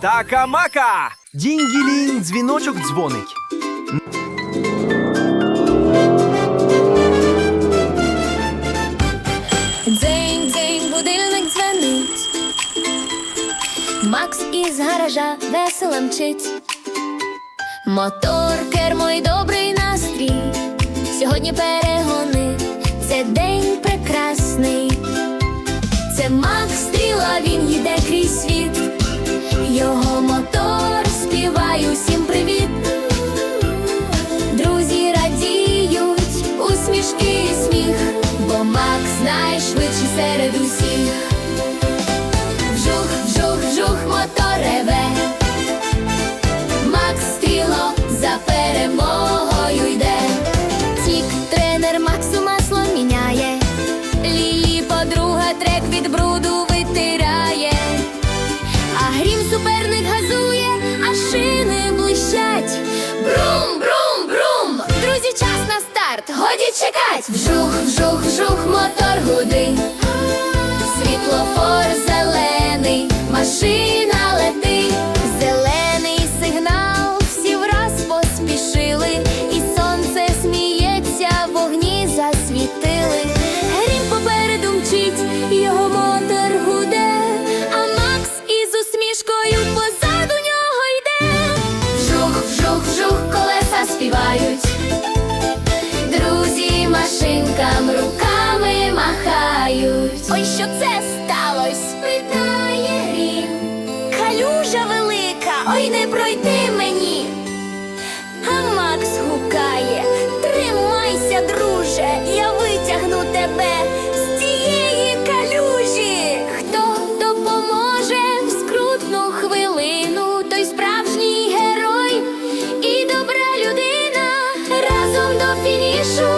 Така-мака! Дінь-гілінь, дзвіночок дзвонить. Дзень, дзень, будильник дзвенить. Макс із гаража весело мчить. Мотор, кермо й добрий настрій. Сьогодні перегони, це день прекрасний. Це Макс стріла, він їде крізь світ. Реве. Макс стріло за перемогою йде. Тік тренер Максу масло міняє. Лілі подруга трек від бруду витирає. А грім суперник газує, а шини блищать. Брум, брум, брум! Друзі, час на старт, годі чекать. Вжух, вжух, вжух, мотор гудить. Світлофор зелений, машина мною позаду нього йде, вжух, вжух, вжух, колеса співають, друзі машинкам руками махають. Ой, що це сталося? питає рім. Калюжа велика, ой, не пройти. should